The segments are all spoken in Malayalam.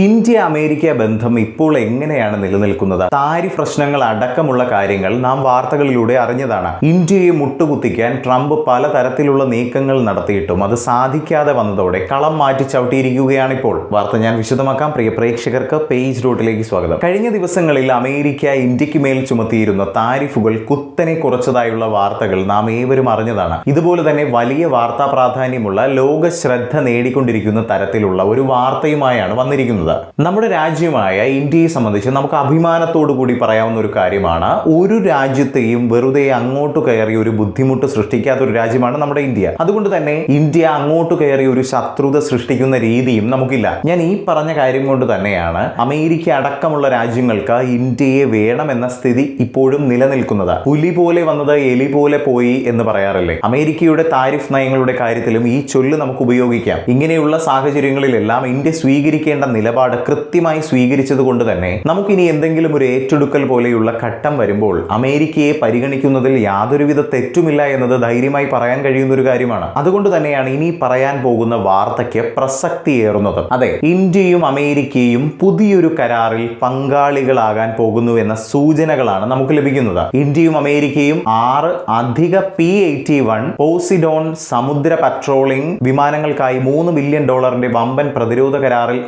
ഇന്ത്യ അമേരിക്ക ബന്ധം ഇപ്പോൾ എങ്ങനെയാണ് നിലനിൽക്കുന്നത്? താരി പ്രശ്നങ്ങൾ അടക്കമുള്ള കാര്യങ്ങൾ നാം വാർത്തകളിലൂടെ അറിഞ്ഞതാണ്. ഇന്ത്യയെ മുട്ടുകുത്തിക്കാൻ ട്രംപ് പലതരത്തിലുള്ള നീക്കങ്ങൾ നടത്തിയിട്ടും അത് സാധിക്കാതെ വന്നതോടെ കളം മാറ്റി ചവിട്ടിയിരിക്കുകയാണ് ഇപ്പോൾ വാർത്ത ഞാൻ വിശദമാക്കാം. പ്രിയ പ്രേക്ഷകർക്ക് പേജ് റോട്ടിലേക്ക് സ്വാഗതം. കഴിഞ്ഞ ദിവസങ്ങളിൽ അമേരിക്ക ഇന്ത്യയ്ക്ക് മേൽ ചുമത്തിയിരുന്ന താരിഫുകൾ കുത്തനെ കുറച്ചതായുള്ള വാർത്തകൾ നാം ഏവരും അറിഞ്ഞതാണ്. ഇതുപോലെ തന്നെ വലിയ വാർത്താ പ്രാധാന്യമുള്ള ലോക ശ്രദ്ധ നേടിക്കൊണ്ടിരിക്കുന്ന തരത്തിലുള്ള ഒരു വാർത്തയുമായാണ് വന്നിരിക്കുന്നത്. നമ്മുടെ രാജ്യമായ ഇന്ത്യയെ സംബന്ധിച്ച് നമുക്ക് അഭിമാനത്തോടു കൂടി പറയാവുന്ന ഒരു കാര്യമാണ്. ഒരു രാജ്യത്തെയും വെറുതെ അങ്ങോട്ട് കയറി ഒരു ബുദ്ധിമുട്ട് സൃഷ്ടിക്കാത്ത ഒരു രാജ്യമാണ് നമ്മുടെ ഇന്ത്യ. അതുകൊണ്ട് തന്നെ ഇന്ത്യ അങ്ങോട്ട് കയറി ഒരു ശത്രുത സൃഷ്ടിക്കുന്ന രീതിയും നമുക്കില്ല. ഞാൻ ഈ പറഞ്ഞ കാര്യം കൊണ്ട് തന്നെയാണ് അമേരിക്ക അടക്കമുള്ള രാജ്യങ്ങൾക്ക് ഇന്ത്യയെ വേണമെന്ന സ്ഥിതി ഇപ്പോഴും നിലനിൽക്കുന്നത്. പുലി പോലെ വന്നത് എലി പോലെ പോയി എന്ന് പറയാറില്ലേ? അമേരിക്കയുടെ താരിഫ് നയങ്ങളുടെ കാര്യത്തിലും ഈ ചൊല്ല് നമുക്ക് ഉപയോഗിക്കാം. ഇങ്ങനെയുള്ള സാഹചര്യങ്ങളിലെല്ലാം ഇന്ത്യ സ്വീകരിക്കേണ്ട നിലപാട് കൃത്യമായി സ്വീകരിച്ചത് കൊണ്ട് തന്നെ നമുക്കിനി എന്തെങ്കിലും ഒരു ഏറ്റെടുക്കൽ പോലെയുള്ള ഘട്ടം വരുമ്പോൾ അമേരിക്കയെ പരിഗണിക്കുന്നതിൽ യാതൊരുവിധ തെറ്റുമില്ല എന്നത് ധൈര്യമായി പറയാൻ കഴിയുന്ന ഒരു കാര്യമാണ്. അതുകൊണ്ട് തന്നെയാണ് ഇനി പറയാൻ പോകുന്ന വാർത്തയ്ക്ക് പ്രസക്തിയേറുന്നത് അതെ ഇന്ത്യയും അമേരിക്കയും പുതിയൊരു കരാറിൽ പങ്കാളികളാകാൻ പോകുന്നു എന്ന സൂചനകളാണ് നമുക്ക് ലഭിക്കുന്നത്. ഇന്ത്യയും അമേരിക്കയും ആറ് അധിക പി എയ്റ്റി വൺ പോസിഡോൺ സമുദ്ര പട്രോളിംഗ് വിമാനങ്ങൾക്കായി മൂന്ന് ബില്യൺ ഡോളറിന്റെ വമ്പൻ പ്രതിരോധ കരാറിൽ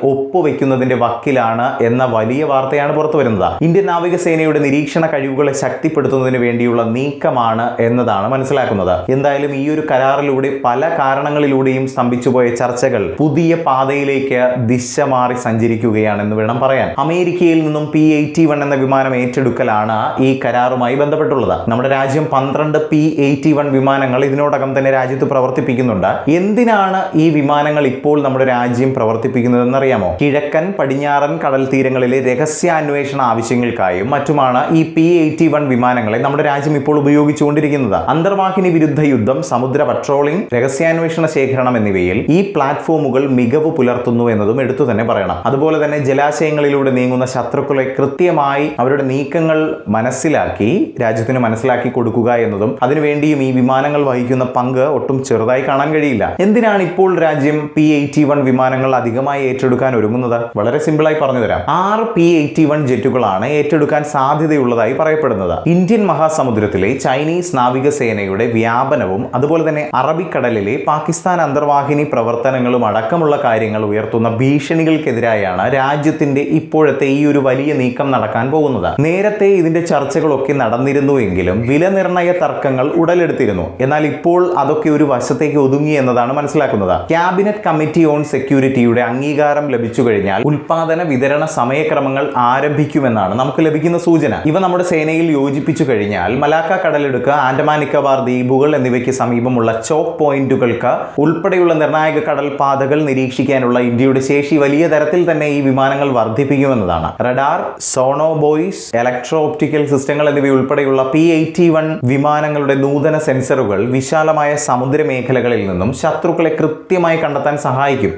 ഒപ്പുവെക്കുന്നതിന്റെ വക്കിലാണ് എന്ന വലിയ വാർത്തയാണ് പുറത്തു വരുന്നത്. ഇന്ത്യൻ നാവികസേനയുടെ നിരീക്ഷണ കഴിവുകളെ ശക്തിപ്പെടുത്തുന്നതിന് വേണ്ടിയുള്ള നീക്കമാണ് എന്നതാണ് മനസ്സിലാക്കുന്നത്. എന്തായാലും ഈ ഒരു കരാറിലൂടെ പല കാരണങ്ങളിലൂടെയും സ്തംഭിച്ചുപോയ ചർച്ചകൾ പുതിയ പാതയിലേക്ക് ദിശ മാറി സഞ്ചരിക്കുകയാണെന്ന് വേണം പറയാൻ. അമേരിക്കയിൽ നിന്നും പി എയ്റ്റി വൺ എന്ന വിമാനം ഏറ്റെടുക്കലാണ് ഈ കരാറുമായി ബന്ധപ്പെട്ടുള്ളത്. നമ്മുടെ രാജ്യം പന്ത്രണ്ട് പി എയ്റ്റി വൺ വിമാനങ്ങൾ ഇതിനോടകം തന്നെ രാജ്യത്ത് പ്രവർത്തിപ്പിക്കുന്നുണ്ട്. എന്തിനാണ് ഈ വിമാനങ്ങൾ ഇപ്പോൾ നമ്മുടെ രാജ്യം പ്രവർത്തിപ്പിക്കുന്നതെന്ന് അറിയാമോ കിഴക്കൻ പടിഞ്ഞാറൻ കടൽ തീരങ്ങളിലെ രഹസ്യാന്വേഷണ ആവശ്യങ്ങൾക്കായും മറ്റുമാണ് ഈ പി എയ്റ്റി വൺ വിമാനങ്ങളെ നമ്മുടെ രാജ്യം ഇപ്പോൾ ഉപയോഗിച്ചുകൊണ്ടിരിക്കുന്നത്. അന്തർവാഹിനി വിരുദ്ധ യുദ്ധം സമുദ്ര പട്രോളിംഗ് രഹസ്യാന്വേഷണ ശേഖരണം എന്നിവയിൽ ഈ പ്ലാറ്റ്ഫോമുകൾ മികവ് പുലർത്തുന്നു എന്നതും എടുത്തു തന്നെ പറയണം. അതുപോലെ തന്നെ ജലാശയങ്ങളിലൂടെ നീങ്ങുന്ന ശത്രുക്കളെ കൃത്യമായി അവരുടെ നീക്കങ്ങൾ മനസ്സിലാക്കി രാജ്യത്തിന് മനസ്സിലാക്കി കൊടുക്കുക എന്നതും അതിനുവേണ്ടിയും ഈ വിമാനങ്ങൾ വഹിക്കുന്ന പങ്ക് ഒട്ടും ചെറുതായി കാണാൻ കഴിയില്ല. എന്തിനാണ് ഇപ്പോൾ രാജ്യം പി എയ്റ്റി വൺ വിമാനങ്ങൾ അധികമായി ഏറ്റെടുക്കാൻ ഒരുങ്ങുന്നത്? വളരെ സിമ്പിളായി പറഞ്ഞു തരാം ആറ് പി എയ്റ്റി വൺ ജെറ്റുകളാണ് ഏറ്റെടുക്കാൻ സാധ്യതയുള്ളതായി പറയപ്പെടുന്നത്. ഇന്ത്യൻ മഹാസമുദ്രത്തിലെ ചൈനീസ് നാവിക സേനയുടെ വ്യാപനവും അതുപോലെ തന്നെ അറബിക്കടലിലെ പാകിസ്ഥാൻ അന്തർവാഹിനി പ്രവർത്തനങ്ങളും അടക്കമുള്ള കാര്യങ്ങൾ ഉയർത്തുന്ന ഭീഷണികൾക്കെതിരായാണ് രാജ്യത്തിന്റെ ഇപ്പോഴത്തെ ഈ ഒരു വലിയ നീക്കം നടക്കാൻ പോകുന്നത്. നേരത്തെ ഇതിന്റെ ചർച്ചകളൊക്കെ നടന്നിരുന്നുവെങ്കിലും വില നിർണയ തർക്കങ്ങൾ ഉടലെടുത്തിരുന്നു. എന്നാൽ ഇപ്പോൾ അതൊക്കെ ഒരു വശത്തേക്ക് ഒതുങ്ങി എന്നതാണ് മനസ്സിലാക്കുന്നത്. ക്യാബിനറ്റ് കമ്മിറ്റി ഓൺ സെക്യൂരിറ്റിയുടെ അംഗീകാരം ലഭിച്ചു കഴിഞ്ഞാൽ ഉൽപാദന വിതരണ സമയക്രമങ്ങൾ ആരംഭിക്കുമെന്നാണ് നമുക്ക് ലഭിക്കുന്ന സൂചന. ഇവ നമ്മുടെ സേനയിൽ യോജിപ്പിച്ചു കഴിഞ്ഞാൽ മലാക്ക കടലെടുക്ക് ആൻഡമാൻ നിക്കോബാർ ദ്വീപുകൾ എന്നിവയ്ക്ക് സമീപമുള്ള ചോക്ക് പോയിന്റുകൾക്ക് ഉൾപ്പെടെയുള്ള നിർണായക കടൽ പാതകൾ നിരീക്ഷിക്കാനുള്ള ഇന്ത്യയുടെ ശേഷി വലിയ തരത്തിൽ തന്നെ ഈ വിമാനങ്ങൾ വർദ്ധിപ്പിക്കുമെന്നതാണ്. റഡാർ സോണോ സോണോബോയ്സ് ഇലക്ട്രോ ഓപ്റ്റിക്കൽ സിസ്റ്റങ്ങൾ എന്നിവ ഉൾപ്പെടെയുള്ള പി എയ്റ്റി വൺ വിമാനങ്ങളുടെ നൂതന സെൻസറുകൾ വിശാലമായ സമുദ്ര മേഖലകളിൽ നിന്നും ശത്രുക്കളെ കൃത്യമായി കണ്ടെത്താൻ സഹായിക്കും.